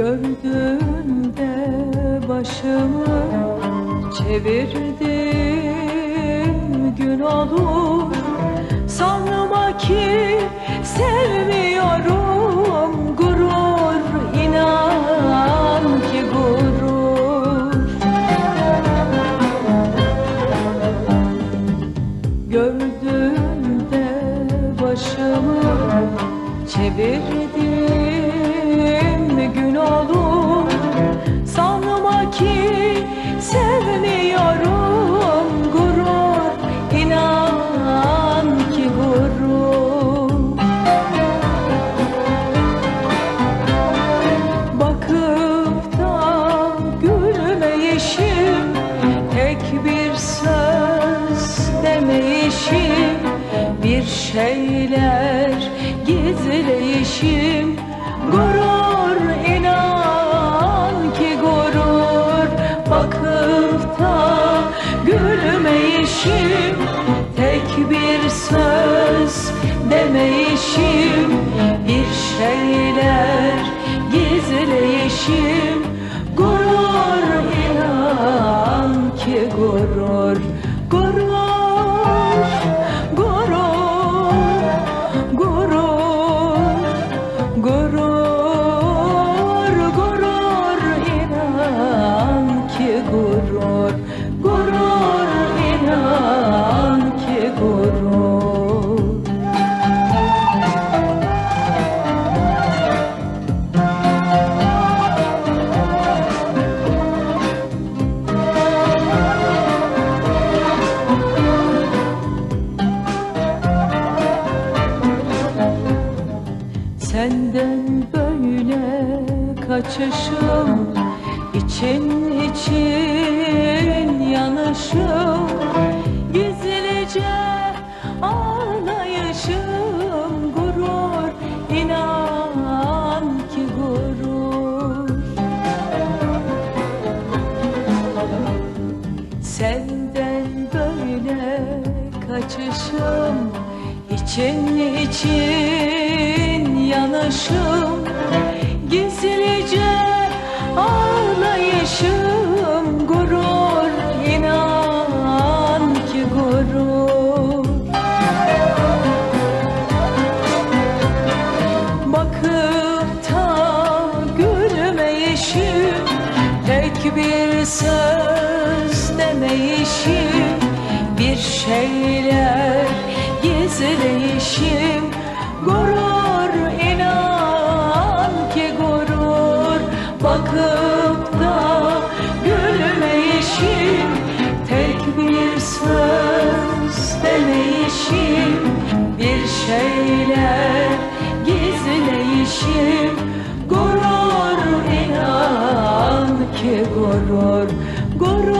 Gördüğünde başımı çevirdim gün olur. Sanma ki sevmiyorum gurur inan ki gurur. Gördüğünde başımı çevirdim şeyler gizleyişim. Gurur inan ki gurur. Bakıp da gülmeyişim. Tek bir söz demeyişim. Bir şeyler gizleyişim Senden böyle kaçışım için için yanışım Gizlice ağlayışım Gurur inan ki gurur. Senden böyle kaçışım için için yanışım Gizlice ağlayışım Gurur inan ki gurur. Bakıp da gülmeyişim Tek bir söz demeyişim Bir şeyler gizleyişim Gurur gizleyişim Gurur inan ki gurur Gurur,